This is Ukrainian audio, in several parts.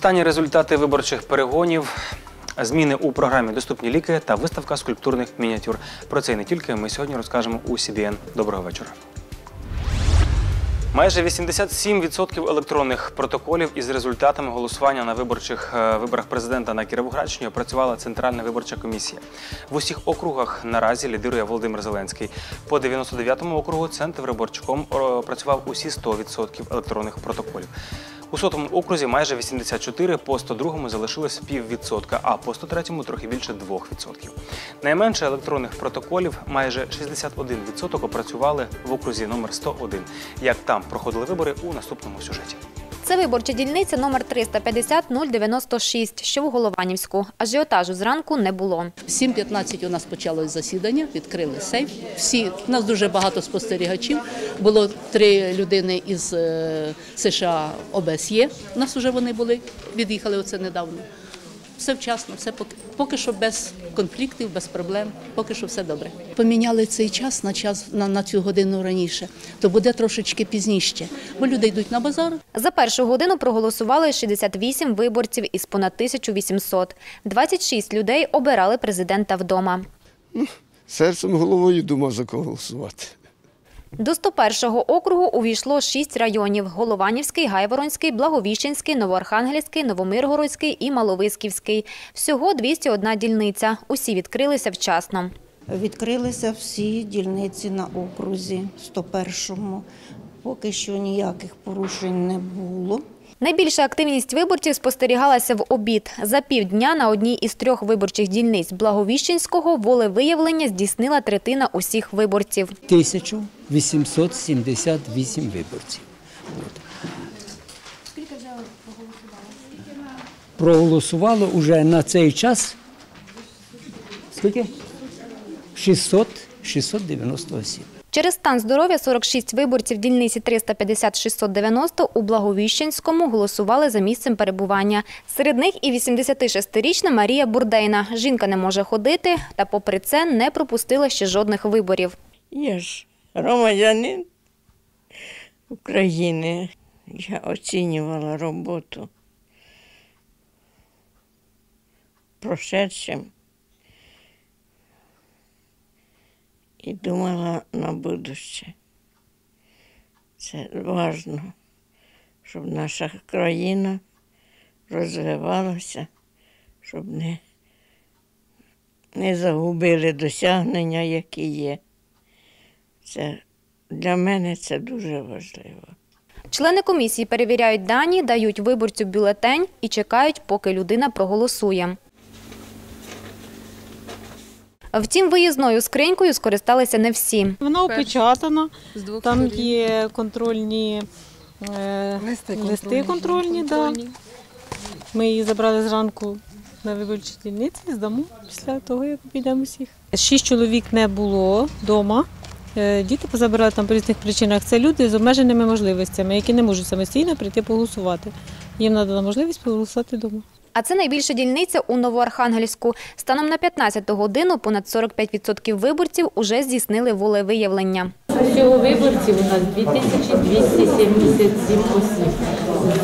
Останні результати виборчих перегонів, зміни у програмі Доступні ліки та виставка скульптурних мініатюр. Про це і не тільки ми сьогодні розкажемо у CBN. Доброго вечора. Майже 87% електронних протоколів із результатами голосування на виборчих е, виборах президента на Кіровоградщині опрацювала Центральна виборча комісія. В усіх округах наразі лідирує Володимир Зеленський. По 99-му округу центр виборчком опрацював усі 100% електронних протоколів. У сотому окрузі майже 84, по 102-му залишилось піввідсотка, а по 103-му трохи більше 2%. Найменше електронних протоколів майже 61% опрацювали в окрузі номер 101. Як там проходили вибори у наступному сюжеті. Це виборча дільниця номер 350 096, що в Голованівську. Ажіотажу зранку не було. В 7.15 у нас почалось засідання, відкрили сейф. Всі у нас дуже багато спостерігачів. Було три людини із е, США ОБСЄ. У нас вже вони були, від'їхали оце недавно. Все вчасно, все поки, поки що без конфліктів, без проблем, поки що все добре. Поміняли цей час на час на, на цю годину раніше, то буде трошечки пізніше, бо люди йдуть на базар, За першу годину проголосували 68 виборців із понад 1800. 26 людей обирали президента вдома. серцем головою думав за кого голосувати. До 101-го округу увійшло шість районів – Голованівський, Гайворонський, Благовіщенський, Новоархангельський, Новомиргородський і Маловисківський. Всього 201 дільниця. Усі відкрилися вчасно. Відкрилися всі дільниці на окрузі 101-му. Поки що ніяких порушень не було. Найбільша активність виборців спостерігалася в обід. За півдня на одній із трьох виборчих дільниць Благовіщенського волевиявлення здійснила третина усіх виборців. 1878 виборців. От. Проголосувало вже на цей час скільки? 600, 690 осіб. Через стан здоров'я 46 виборців дільниці 350-690 у Благовіщенському голосували за місцем перебування. Серед них і 86-річна Марія Бурдейна. Жінка не може ходити, та попри це не пропустила ще жодних виборів. Я ж громадянин України. Я оцінювала роботу прошедшим і думала на будуще. Це важливо, щоб наша країна розвивалася, щоб не, не загубили досягнення, які є. Це для мене це дуже важливо. Члени комісії перевіряють дані, дають виборцю бюлетень і чекають, поки людина проголосує. Втім, виїзною скринькою скористалися не всі. Вона опечатана, там є контрольні е, листи, контрольні. Да. Ми її забрали зранку на виборчій дільниці здамо після того, як підемо всіх. Шість чоловік не було вдома. Е, Діти позабирали там по різних причинах. Це люди з обмеженими можливостями, які не можуть самостійно прийти поголосувати. Їм надана можливість поголосувати вдома. А це найбільша дільниця у Новоархангельську. Станом на 15 годину понад 45% виборців уже здійснили волевиявлення. Всього виборців у нас 2277 осіб.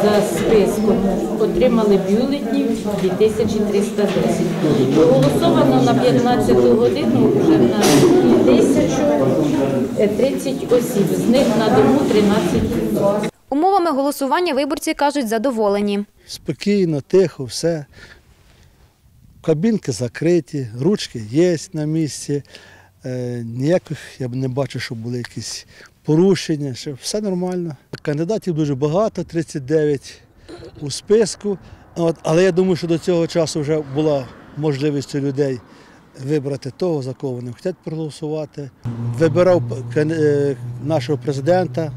За списком отримали бюлетнів 2310. Проголосовано на 15 годину вже на 1030 осіб. З них на дому 13 Умовами голосування виборці кажуть задоволені. Спокійно, тихо, все. Кабінки закриті, ручки є на місці. Е, ніяких я б не бачив, щоб були якісь порушення. Що все нормально. Кандидатів дуже багато, 39 у списку. От, але я думаю, що до цього часу вже була можливість у людей вибрати того, за кого вони хочуть проголосувати. Вибирав е, нашого президента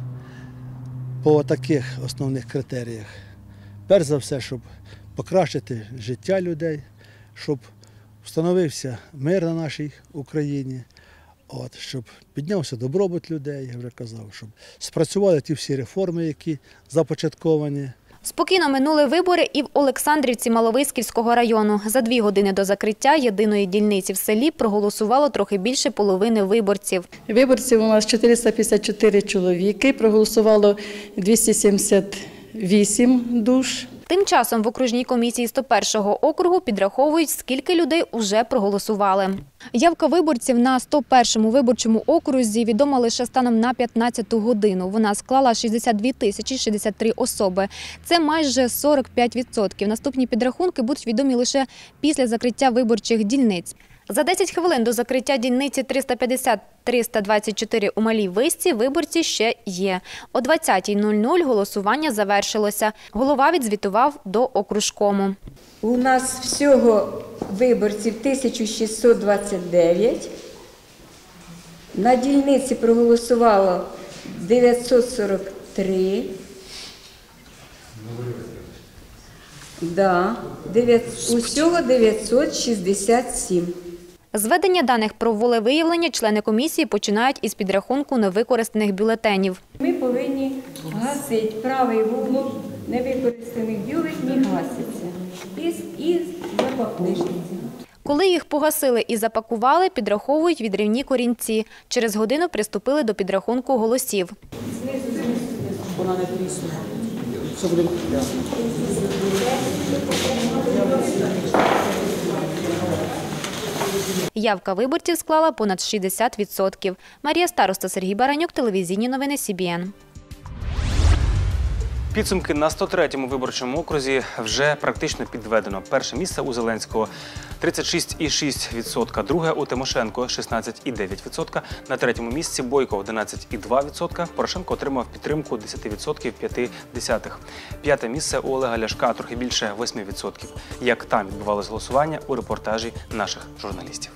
по таких основних критеріях. Перш за все, щоб покращити життя людей, щоб встановився мир на нашій Україні, от, щоб піднявся добробут людей, я вже казав, щоб спрацювали ті всі реформи, які започатковані. Спокійно минули вибори і в Олександрівці Маловисківського району. За дві години до закриття єдиної дільниці в селі проголосувало трохи більше половини виборців. Виборців у нас 454 чоловіки, проголосувало 278 душ. Тим часом в окружній комісії 101-го округу підраховують, скільки людей уже проголосували. Явка виборців на 101-му виборчому окрузі відома лише станом на 15-ту годину. Вона склала 62 тисячі 63 особи. Це майже 45%. Наступні підрахунки будуть відомі лише після закриття виборчих дільниць. За 10 хвилин до закриття дільниці 350-324 у Малій Висці виборці ще є. О 20.00 голосування завершилося. Голова відзвітував до окружкому. У нас всього виборців 1629. На дільниці проголосувало 943. Да, 9, усього 967. Зведення даних про волевиявлення члени комісії починають із підрахунку невикористаних бюлетенів. Ми повинні гасити правий вугол невикористаних бюлетнів гаситься. І, і. Коли їх погасили і запакували, підраховують відрівні корінці. Через годину приступили до підрахунку голосів. Явка виборців склала понад 60%. Марія Староста, Сергій Баранюк, телевізійні новини СІБІН. Підсумки на 103-му виборчому окрузі вже практично підведено. Перше місце у Зеленського 36,6%, друге у Тимошенко 16,9%, на третьому місці Бойко 11,2%, Порошенко отримав підтримку 10% 5 П'яте місце у Олега Ляшка трохи більше 8%. Як там відбувалось голосування у репортажі наших журналістів.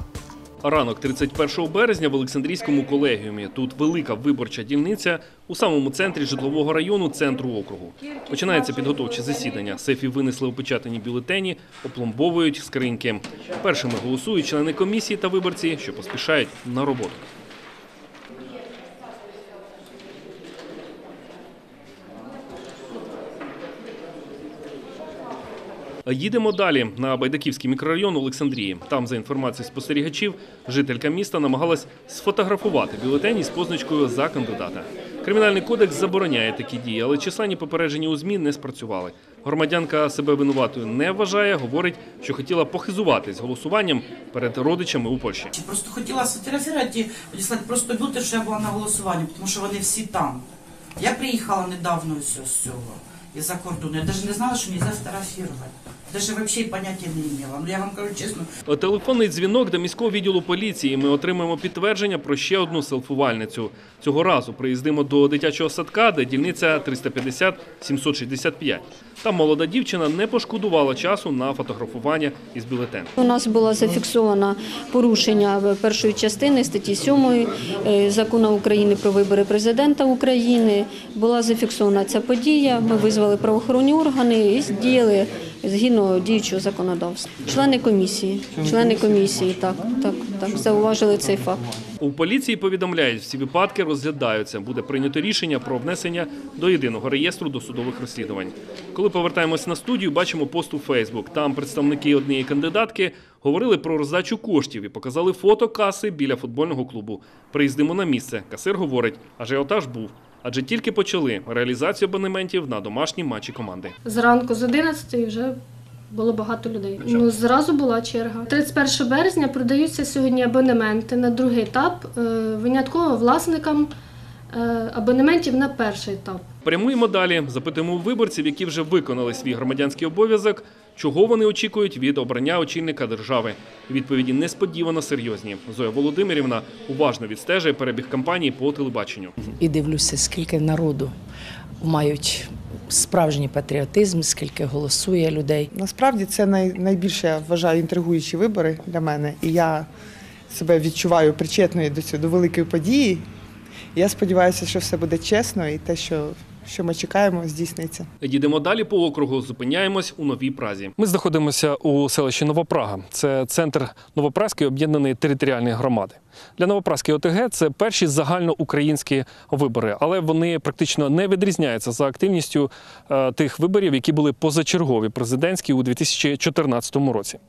Ранок 31 березня в Олександрійському колегіумі. Тут велика виборча дільниця у самому центрі житлового району центру округу. Починається підготовче засідання. Сефі винесли опечатані бюлетені, опломбовують скриньки. Першими голосують члени комісії та виборці, що поспішають на роботу. Їдемо далі на Байдаківський мікрорайон Олександрії. Там, за інформацією спостерігачів, жителька міста намагалась сфотографувати бюлетені з позначкою за кандидата. Кримінальний кодекс забороняє такі дії, але численні попередження у ЗМІ не спрацювали. Громадянка себе винуватою не вважає, говорить, що хотіла похизуватись голосуванням перед родичами у Польщі. Просто хотіла сфотографувати і просто бюлетень, що я була на голосуванні, тому що вони всі там. Я приїхала недавно з цього, із-за кордону. Я навіть не знала, що нельзя фотографувати. Даже вообще поняття не имела. Ну я вам кажу чесно, Телефонний дзвінок до міського відділу поліції. Ми отримаємо підтвердження про ще одну селфувальницю. Цього разу приїздимо до дитячого садка, де дільниця 350-765. Там молода дівчина не пошкодувала часу на фотографування із бюлетеном. У нас було зафіксовано порушення першої частини статті 7 е, закону України про вибори президента України. Була зафіксована ця подія. Ми визвали правоохоронні органи і діяли згідно діючого законодавства. Члени комісії, члени комісії, так, так, так, зауважили цей факт. У поліції повідомляють, всі випадки розглядаються. Буде прийнято рішення про внесення до єдиного реєстру досудових розслідувань. Коли повертаємось на студію, бачимо пост у Фейсбук. Там представники однієї кандидатки говорили про роздачу коштів і показали фото каси біля футбольного клубу. Приїздимо на місце. Касир говорить, ажіотаж був. Адже тільки почали реалізацію абонементів на домашні матчі команди. Зранку з 11 вже було багато людей. Ну зразу була черга. 31 березня продаються сьогодні абонементи на другий етап, е, винятково власникам е, абонементів на перший етап. Прямуємо далі. Запитуємо у виборців, які вже виконали свій громадянський обов'язок, чого вони очікують від обрання очільника держави. Відповіді несподівано серйозні. Зоя Володимирівна уважно відстежує перебіг кампанії по телебаченню. і дивлюся, скільки народу мають справжній патріотизм, скільки голосує людей. Насправді це найбільше я вважаю інтригуючі вибори для мене, і я себе відчуваю причетною до цього до великої події. Я сподіваюся, що все буде чесно, і те, що, що ми чекаємо, здійсниться. Їдемо далі по округу. Зупиняємось у Новій Празі. Ми знаходимося у селищі Новопрага. Це центр Новопразької об'єднаної територіальної громади. Для Новопразької ОТГ це перші загальноукраїнські вибори, але вони практично не відрізняються за активністю е, тих виборів, які були позачергові президентські у 2014 році.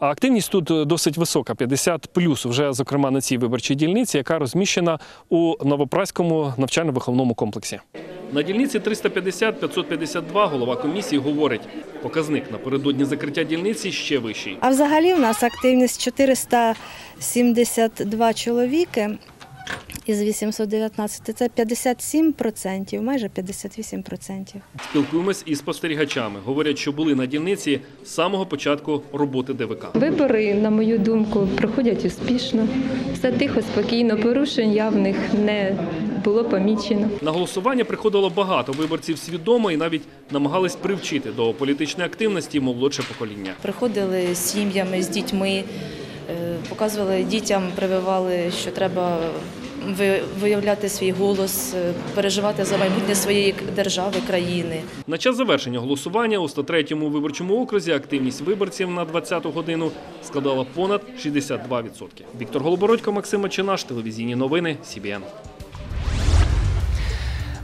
А активність тут е, досить висока 50 плюс, вже зокрема на цій виборчій дільниці, яка розміщена у Новопраському навчально-виховному комплексі. На дільниці 350-552 голова комісії говорить, показник напередодні закриття дільниці ще вищий. А взагалі в нас активність 472 чоловіки із 819. Це 57%, майже 58%. Спілкуємось із спостерігачами. Говорять, що були на дільниці з самого початку роботи ДВК. Вибори, на мою думку, проходять успішно. Все тихо, спокійно, порушень явних не було помічено. На голосування приходило багато виборців свідомо і навіть намагались привчити до політичної активності молодше покоління. Приходили з сім'ями, з дітьми, е, показували дітям, прививали, що треба виявляти свій голос, е, переживати за майбутнє своєї держави, країни. На час завершення голосування у 103-му виборчому окрузі активність виборців на 20-ту годину складала понад 62%. Віктор Голобородько, Максим Чинаш, телевізійні новини, СІБІН.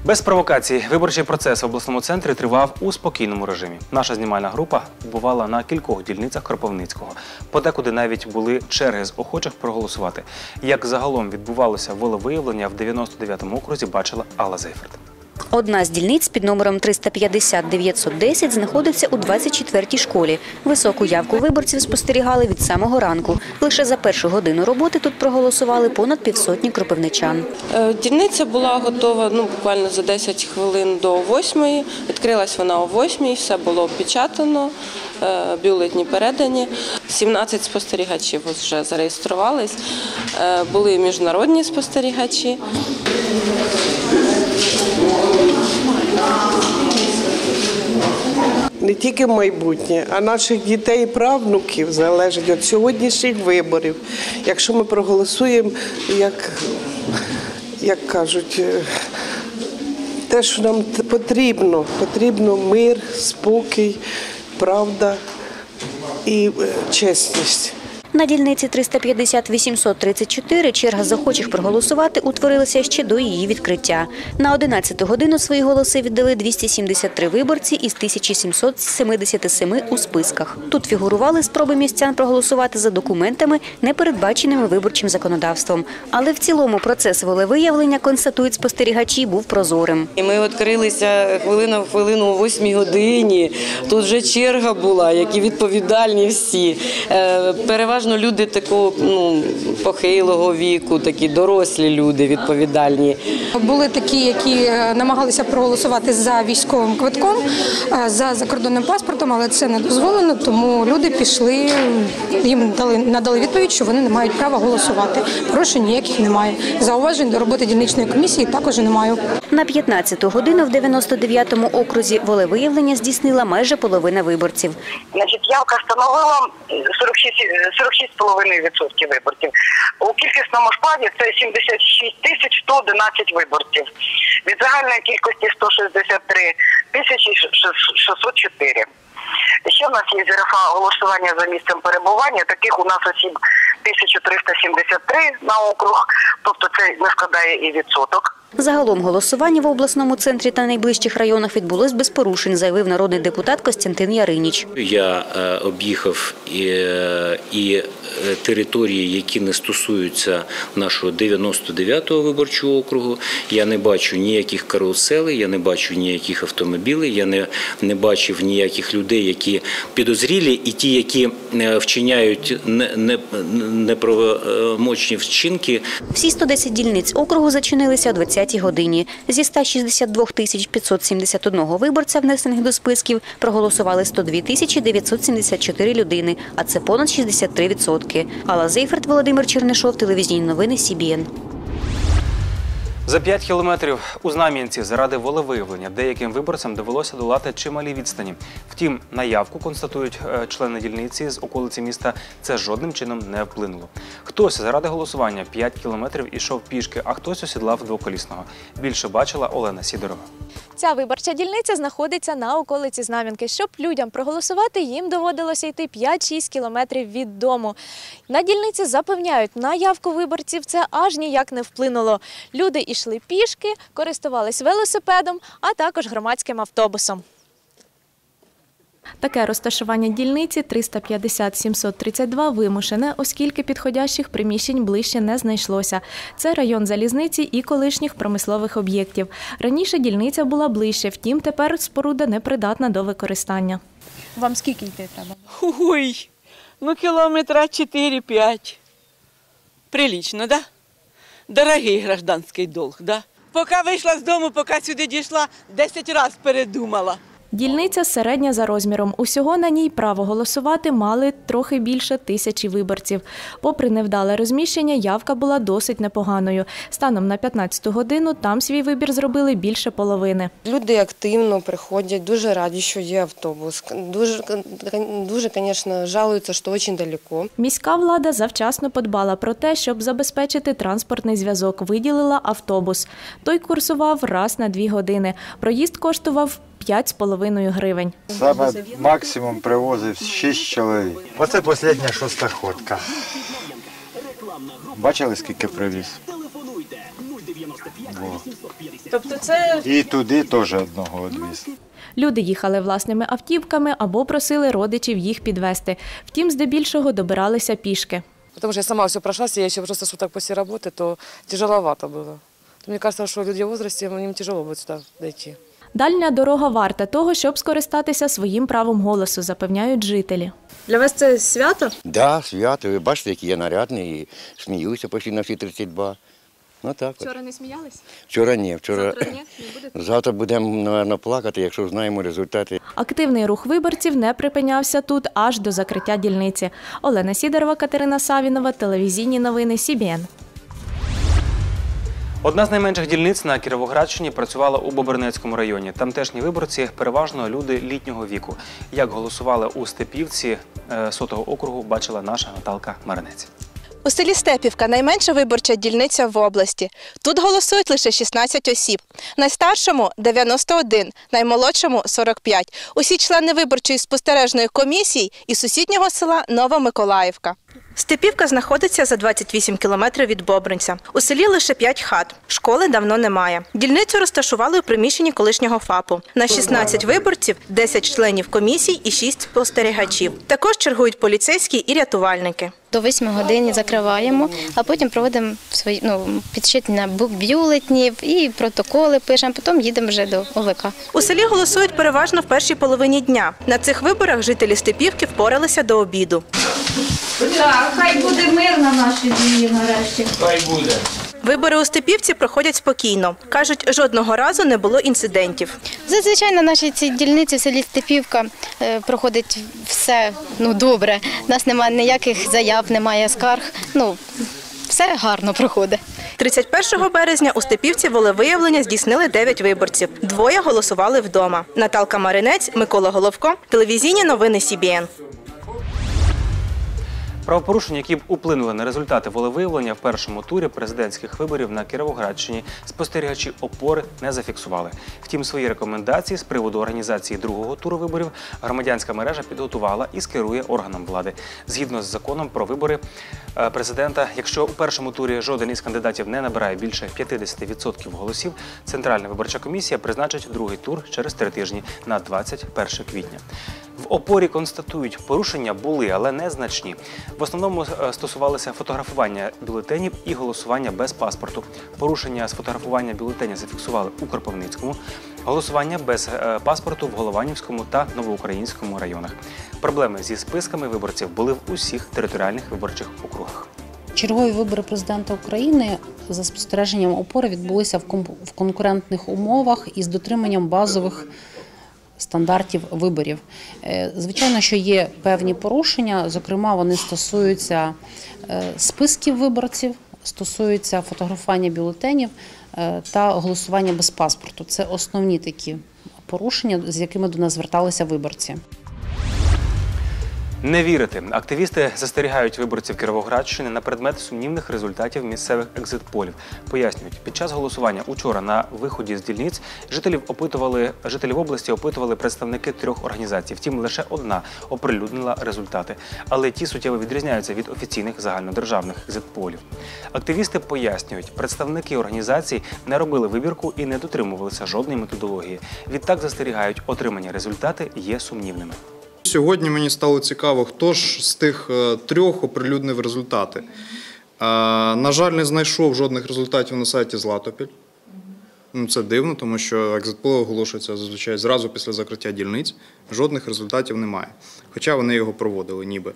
Без провокацій виборчий процес в обласному центрі тривав у спокійному режимі. Наша знімальна група побувала на кількох дільницях Кропивницького. Подекуди навіть були черги з охочих проголосувати. Як загалом відбувалося волевиявлення в 99-му окрузі, бачила Алла Зейферт. Одна з дільниць під номером 350-910 знаходиться у 24-й школі. Високу явку виборців спостерігали від самого ранку. Лише за першу годину роботи тут проголосували понад півсотні кропивничан. Е, Дільниця була готова ну, буквально за 10 хвилин до 8. Відкрилась вона о 8, все було опечатано, е, бюлетні передані. 17 спостерігачів вже зареєструвались. Е, Були міжнародні спостерігачі. Не тільки майбутнє, а наших дітей і правнуків залежить від сьогоднішніх виборів. Якщо ми проголосуємо, як, як кажуть, е, те, що нам потрібно, потрібно мир, спокій, правда і е, чесність. На дільниці 350-834 черга захочих проголосувати утворилася ще до її відкриття. На 11 годину свої голоси віддали 273 виборці із 1777 у списках. Тут фігурували спроби містян проголосувати за документами, не передбаченими виборчим законодавством. Але в цілому процес волевиявлення, констатують спостерігачі, був прозорим. Ми відкрилися хвилина в хвилину о 8 годині. Тут вже черга була, які відповідальні всі. Е, Переважно люди такого ну, похилого віку, такі дорослі люди відповідальні. Були такі, які е, намагалися проголосувати за військовим квитком, е, за закордонним паспортом, але це не дозволено, тому люди пішли, їм дали надали відповідь, що вони не мають права голосувати. Порушень ніяких немає. Зауважень до роботи дільничної комісії також немає. На 15 годину в 99-му окрузі волевиявлення здійснила майже половина виборців. Значить, явка становила 46, е, 46,5% виборців. У кількісному складі це 76 тисяч 111 виборців. Від загальної кількості 163 тисячі 604. Ще в нас є зерфа голосування за місцем перебування. Таких у нас осіб 1373 на округ, тобто це не складає і відсоток. Загалом голосування в обласному центрі та найближчих районах відбулось без порушень, заявив народний депутат Костянтин Яриніч. Я е, об'їхав і, е, і е, території, які не стосуються нашого 99-го виборчого округу. Я не бачу ніяких каруселей, я не бачу ніяких автомобілей, я не, не бачив ніяких людей, які підозрілі, і ті, які вчиняють не- не- неправомочні вчинки. Всі 110 дільниць округу зачинилися о 20-й годині. Зі 162 тисяч 571 виборця, внесених до списків, проголосували 102 тисячі 974 людини, а це понад 63%. Алла Зейферт, Володимир Чернишов, телевізійні новини СІБІН. За 5 кілометрів у Знам'янці заради волевиявлення деяким виборцям довелося долати чималі відстані. Втім, на явку констатують е, члени дільниці з околиці міста. Це жодним чином не вплинуло. Хтось заради голосування 5 кілометрів ішов пішки, а хтось осідлав двоколісного. Більше бачила Олена Сідорова. Ця виборча дільниця знаходиться на околиці Знам'янки. Щоб людям проголосувати, їм доводилося йти 5-6 кілометрів від дому. На дільниці запевняють, на явку виборців це аж ніяк не вплинуло. Люди йшли пішки, користувались велосипедом, а також громадським автобусом. Таке розташування дільниці 350-732 вимушене, оскільки підходящих приміщень ближче не знайшлося. Це район залізниці і колишніх промислових об'єктів. Раніше дільниця була ближче, втім тепер споруда непридатна до використання. Вам скільки йти треба? Ой, ну кілометра 4-5. Прилично, да? Дорогий гражданський долг, да? Поки вийшла з дому, поки сюди дійшла, 10 разів передумала. Дільниця середня за розміром. Усього на ній право голосувати мали трохи більше тисячі виборців. Попри невдале розміщення, явка була досить непоганою. Станом на 15-ту годину там свій вибір зробили більше половини. Люди активно приходять, дуже раді, що є автобус. Дуже, дуже, звісно, жалуються, що дуже далеко. Міська влада завчасно подбала про те, щоб забезпечити транспортний зв'язок. Виділила автобус. Той курсував раз на дві години. Проїзд коштував 5,5 гривень. Саме максимум привозив 6 чоловік. Оце остання шоста ходка. Бачили, скільки привіз? Тобто це І туди теж одного одвіз. Люди їхали власними автівками або просили родичів їх підвести. Втім, здебільшого добиралися пішки. Потому что я сама все прошлась, я еще просто суток после работы, то тяжеловато было. То мне кажется, что люди в возрасте, им тяжело будет сюда дойти. Дальня дорога варта того, щоб скористатися своїм правом голосу, запевняють жителі. для вас це свято? Да, свято. Ви бачите, який я нарядний і сміюся почти на всі 32. Ну так. Вчора не сміялись? Вчора ні. Вчора... Завтра ні? Не будете? Завтра будемо, напевно, плакати, якщо знаємо результати. Активний рух виборців не припинявся тут аж до закриття дільниці. Олена Сідорова, Катерина Савінова, телевізійні новини СІБІН. Одна з найменших дільниць на Кіровоградщині працювала у Бобернецькому районі. Тамтешні виборці переважно люди літнього віку. Як голосували у Степівці е, сотого округу, бачила наша Наталка Маринець. У селі Степівка найменша виборча дільниця в області. Тут голосують лише 16 осіб. Найстаршому 91, наймолодшому 45. Усі члени виборчої спостережної комісії із сусіднього села Новомиколаївка. Степівка знаходиться за 28 кілометрів від Бобринця. У селі лише 5 хат. Школи давно немає. Дільницю розташували у приміщенні колишнього ФАПу. На 16 виборців 10 членів комісій і 6 спостерігачів. Також чергують поліцейські і рятувальники. До 8 години закриваємо, а потім проводимо свої ну, підсчитання бу- бюлетнів і протоколи пишемо, потім їдемо вже до ОВК. У селі голосують переважно в першій половині дня. На цих виборах жителі Степівки впоралися до обіду. Так, хай буде мир на нашій землі нарешті. Хай буде. Вибори у Степівці проходять спокійно. Кажуть, жодного разу не було інцидентів. Зазвичай на нашій цій дільниці в селі Степівка е, проходить все ну, добре. У нас немає ніяких заяв, немає скарг. Ну, все гарно проходить. 31 березня у Степівці волевиявлення здійснили 9 виборців. Двоє голосували вдома. Наталка Маринець, Микола Головко, телевізійні новини СІБІН. Правопорушення, які б уплинули на результати волевиявлення в першому турі президентських виборів на Кіровоградщині, спостерігачі опори не зафіксували. Втім, свої рекомендації з приводу організації другого туру виборів громадянська мережа підготувала і скерує органам влади. Згідно з законом про вибори е, президента, якщо у першому турі жоден із кандидатів не набирає більше 50% голосів, Центральна виборча комісія призначить другий тур через три тижні на 21 квітня. В опорі констатують, порушення були, але незначні. В основному е, стосувалися фотографування бюлетенів і голосування без паспорту. Порушення з фотографування бюлетеня зафіксували у Кропивницькому, голосування без е, паспорту в Голованівському та Новоукраїнському районах. Проблеми зі списками виборців були в усіх територіальних виборчих округах. Чергові вибори президента України за спостереженням опори відбулися в конкурентних умовах із дотриманням базових стандартів виборів. Е, Звичайно, що є певні порушення, зокрема, вони стосуються е, списків виборців, стосуються фотографування бюлетенів е, та голосування без паспорту. Це основні такі порушення, з якими до нас зверталися виборці. Не вірити. Активісти застерігають виборців Кіровоградщини на предмет сумнівних результатів місцевих екзит-полів. Пояснюють, під час голосування учора на виході з дільниць жителів опитували жителів області опитували представники трьох організацій. Втім, лише одна оприлюднила результати, але ті суттєво відрізняються від офіційних загальнодержавних екзит-полів. Активісти пояснюють, представники організацій не робили вибірку і не дотримувалися жодної методології. Відтак застерігають, отримані результати є сумнівними. Сьогодні мені стало цікаво, хто ж з тих е, трьох оприлюднив результати. Е, На жаль, не знайшов жодних результатів на сайті Златопіль. Ну, це дивно, тому що екзитпол оголошується зазвичай зразу після закриття дільниць. Жодних результатів немає. Хоча вони його проводили ніби.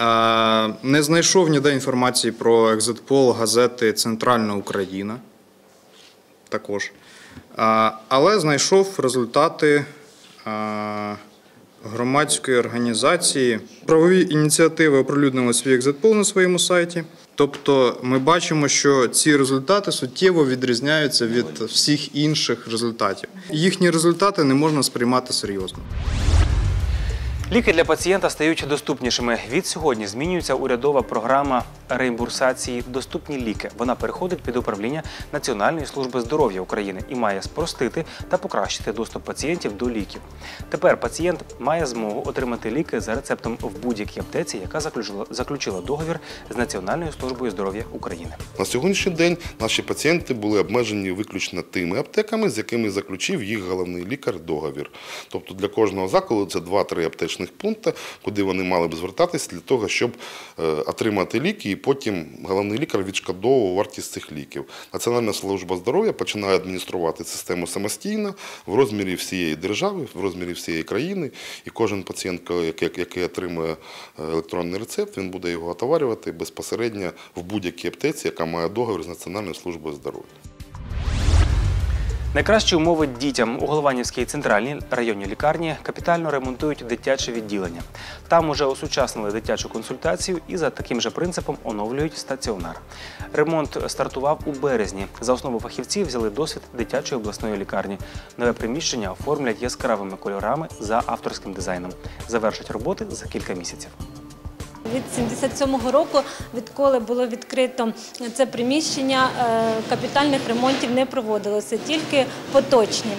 Е, Не знайшов ніде інформації про екзитпол газети Центральна Україна. Також. Але знайшов результати. Громадської організації. Правові ініціативи оприлюднили свій екзитпол на своєму сайті. Тобто ми бачимо, що ці результати суттєво відрізняються від всіх інших результатів. Їхні результати не можна сприймати серйозно. Ліки для пацієнта стають доступнішими. Від сьогодні змінюється урядова програма реімбурсації Доступні ліки. Вона переходить під управління Національної служби здоров'я України і має спростити та покращити доступ пацієнтів до ліків. Тепер пацієнт має змогу отримати ліки за рецептом в будь-якій аптеці, яка заключила, заключила договір з Національною службою здоров'я України. На сьогоднішній день наші пацієнти були обмежені виключно тими аптеками, з якими заключив їх головний лікар договір. Тобто для кожного закладу це 2-3 аптечних пункти, куди вони мали б звертатись для того, щоб е, отримати ліки, і потім головний лікар відшкодовував вартість цих ліків. Національна служба здоров'я починає адмініструвати систему самостійно в розмірі всієї держави, в розмірі всієї країни. І кожен пацієнт, який, який отримує е, електронний рецепт, він буде його отоварювати безпосередньо в будь-якій аптеці, яка має договір з Національною службою здоров'я. Найкращі умови дітям у Голованівській центральній районній лікарні капітально ремонтують дитяче відділення. Там уже осучаснили дитячу консультацію і за таким же принципом оновлюють стаціонар. Ремонт стартував у березні. За основу фахівців взяли досвід дитячої обласної лікарні. Нове приміщення оформлять яскравими кольорами за авторським дизайном. Завершать роботи за кілька місяців. Від 77-го року, відколи було відкрито це приміщення, е, капітальних ремонтів не проводилося, тільки поточні.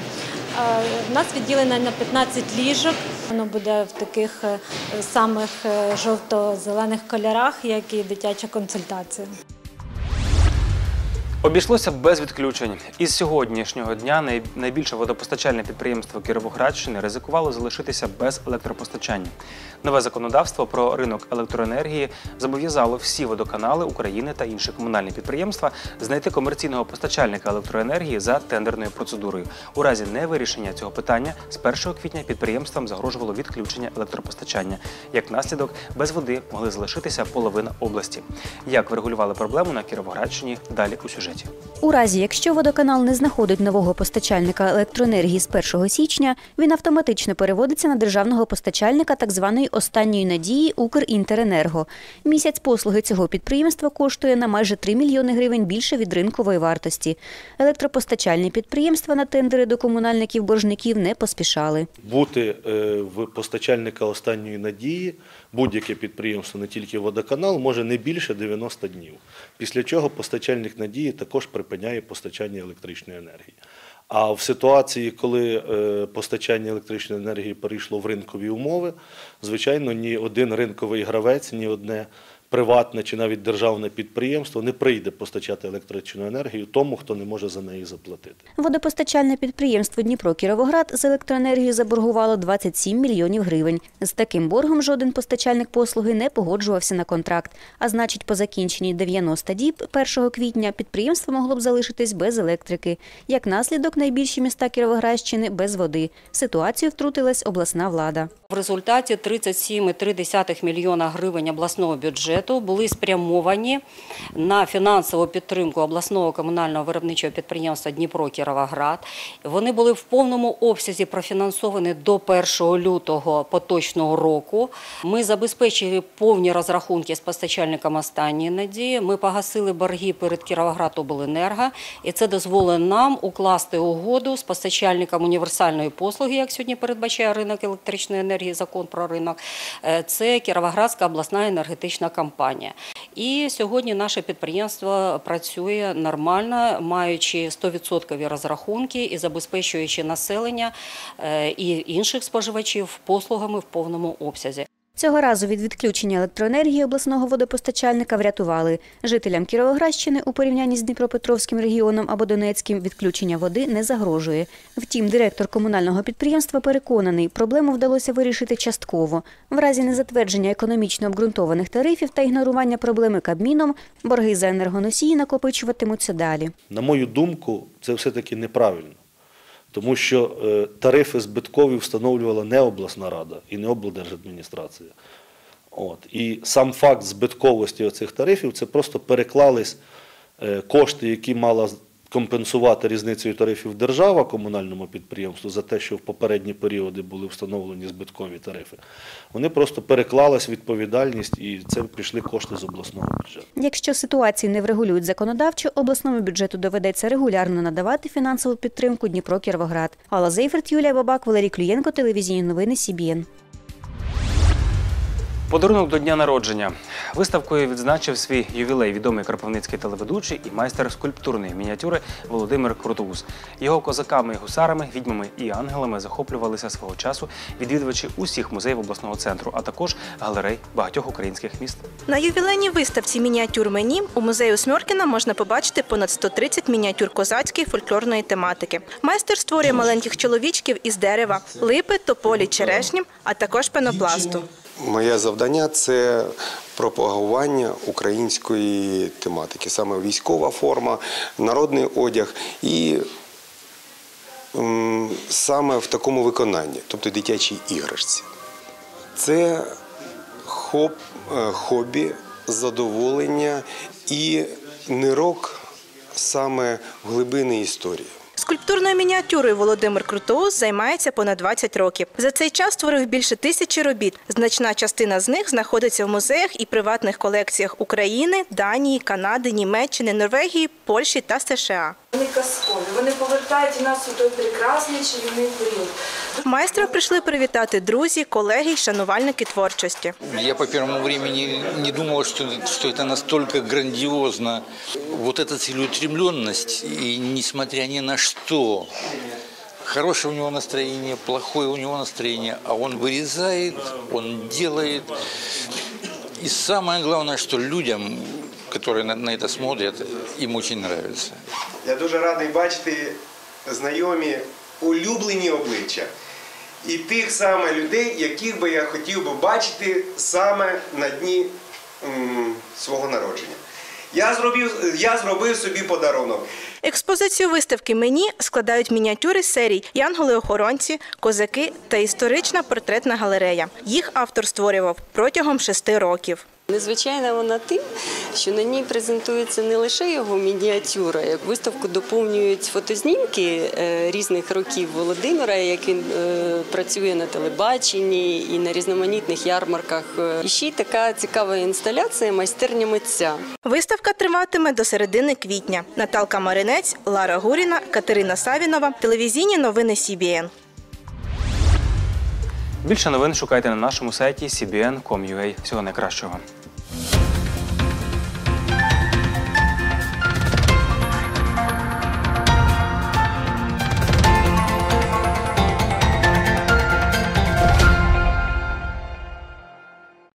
Е, У нас відділено на 15 ліжок. Воно буде в таких е, самих е, жовто-зелених кольорах, як і дитяча консультація. Обійшлося без відключень. Із сьогоднішнього дня найбільше водопостачальне підприємство Кіровоградщини ризикувало залишитися без електропостачання. Нове законодавство про ринок електроенергії зобов'язало всі водоканали України та інші комунальні підприємства знайти комерційного постачальника електроенергії за тендерною процедурою. У разі невирішення цього питання з 1 квітня підприємствам загрожувало відключення електропостачання. Як наслідок, без води могли залишитися половина області. Як врегулювали проблему на Кіровоградщині? Далі у сюжеті. У разі, якщо водоканал не знаходить нового постачальника електроенергії з 1 січня, він автоматично переводиться на державного постачальника так званої останньої надії Укрінтеренерго. Місяць послуги цього підприємства коштує на майже 3 мільйони гривень більше від ринкової вартості. Електропостачальні підприємства на тендери до комунальників боржників не поспішали. бути е, в постачальника останньої надії будь-яке підприємство, не тільки водоканал, може не більше 90 днів. Після чого постачальник надії також припиняє постачання електричної енергії. А в ситуації, коли е, постачання електричної енергії перейшло в ринкові умови, звичайно, ні один ринковий гравець, ні одне приватне чи навіть державне підприємство не прийде постачати електричну енергію тому, хто не може за неї заплатити. Водопостачальне підприємство Дніпро Кіровоград з електроенергією заборгувало 27 мільйонів гривень. З таким боргом жоден постачальник послуги не погоджувався на контракт. А значить, по закінченні 90 діб 1 квітня підприємство могло б залишитись без електрики. Як наслідок, найбільші міста Кіровоградщини без води. В ситуацію втрутилась обласна влада. В результаті 37,3 мільйона гривень обласного бюджету були спрямовані на фінансову підтримку обласного комунального виробничого підприємства Дніпро Кіровоград. Вони були в повному обсязі профінансовані до 1 лютого поточного року. Ми забезпечили повні розрахунки з постачальником останньої надії. Ми погасили борги перед Кіровоградобленерго, і це дозволить нам укласти угоду з постачальником універсальної послуги, як сьогодні передбачає ринок електричної енергії. Електроенергії, закон про ринок, е, це Кіровоградська обласна енергетична компанія. І сьогодні наше підприємство працює нормально, маючи 100% розрахунки і забезпечуючи населення е, і інших споживачів послугами в повному обсязі. Цього разу від відключення електроенергії обласного водопостачальника врятували. Жителям Кіровоградщини у порівнянні з Дніпропетровським регіоном або Донецьким відключення води не загрожує. Втім, директор комунального підприємства переконаний, проблему вдалося вирішити частково. В разі незатвердження економічно обґрунтованих тарифів та ігнорування проблеми Кабміном, борги за енергоносії накопичуватимуться далі. На мою думку, це все-таки неправильно. Тому що е, тарифи збиткові встановлювала не обласна рада і не облдержадміністрація. От. І сам факт збитковості оцих тарифів це просто переклались е, кошти, які мала компенсувати різницею тарифів держава комунальному підприємству за те, що в попередні періоди були встановлені збиткові тарифи. Вони просто переклалась відповідальність і це пішли кошти з обласного бюджету. Якщо ситуацію не врегулюють законодавчо, обласному бюджету доведеться регулярно надавати фінансову підтримку Дніпро Кіровоград. Алла Зейферт, Юлія Бабак, Валерій Клюєнко, телевізійні новини СІБІН. Подарунок до дня народження. Виставкою відзначив свій ювілей відомий кропивницький телеведучий і майстер скульптурної мініатюри Володимир Крутоус. Його козаками і гусарами, відьмами і ангелами захоплювалися свого часу відвідувачі усіх музеїв обласного центру, а також галерей багатьох українських міст. На ювілейній виставці мініатюр мені у музею Смьоркіна можна побачити понад 130 мініатюр козацької фольклорної тематики. Майстер створює маленьких чоловічків із дерева, липи, тополі, черешні, а також пенопласту. Моє завдання це пропагування української тематики, саме військова форма, народний одяг і саме в такому виконанні, тобто дитячій іграшці. Це хоп, е, хобі, задоволення і нирок саме в глибини історії. Скульптурною мініатюрою Володимир Крутоус займається понад 20 років. За цей час створив більше тисячі робіт. Значна частина з них знаходиться в музеях і приватних колекціях України, Данії, Канади, Німеччини, Норвегії, Польщі та США. Вони казкові, вони повертають нас у той прекрасний чарівний період. Майстра прийшли привітати друзі, колеги й шанувальники творчості. Я по первому времени не думал, что, что это настолько грандиозно. Вот эта целеустремленность, и несмотря ни на что, хорошее у него настроение, плохое у него настроение, а он вырезает, он делает. И самое главное, что людям, которые на, на это смотрят, им очень нравится. Я дуже радий бачити знайомі улюблені обличчя. І тих саме людей, яких би я хотів би бачити саме на дні свого народження. Я зробив, я зробив собі подарунок. Експозицію виставки мені складають мініатюри серій Янголи-охоронці, козаки та історична портретна галерея. Їх автор створював протягом шести років. Незвичайна вона тим, що на ній презентується не лише його мініатюра, виставку доповнюють фотознімки е, різних років Володимира, як він е, працює на телебаченні і на різноманітних ярмарках. Е, І ще й така цікава інсталяція майстерня митця. Виставка триватиме до середини квітня. Наталка Маринець, Лара Гуріна, Катерина Савінова. Телевізійні новини СІБІН. Більше новин шукайте на нашому сайті cbn.com.ua. Всього найкращого.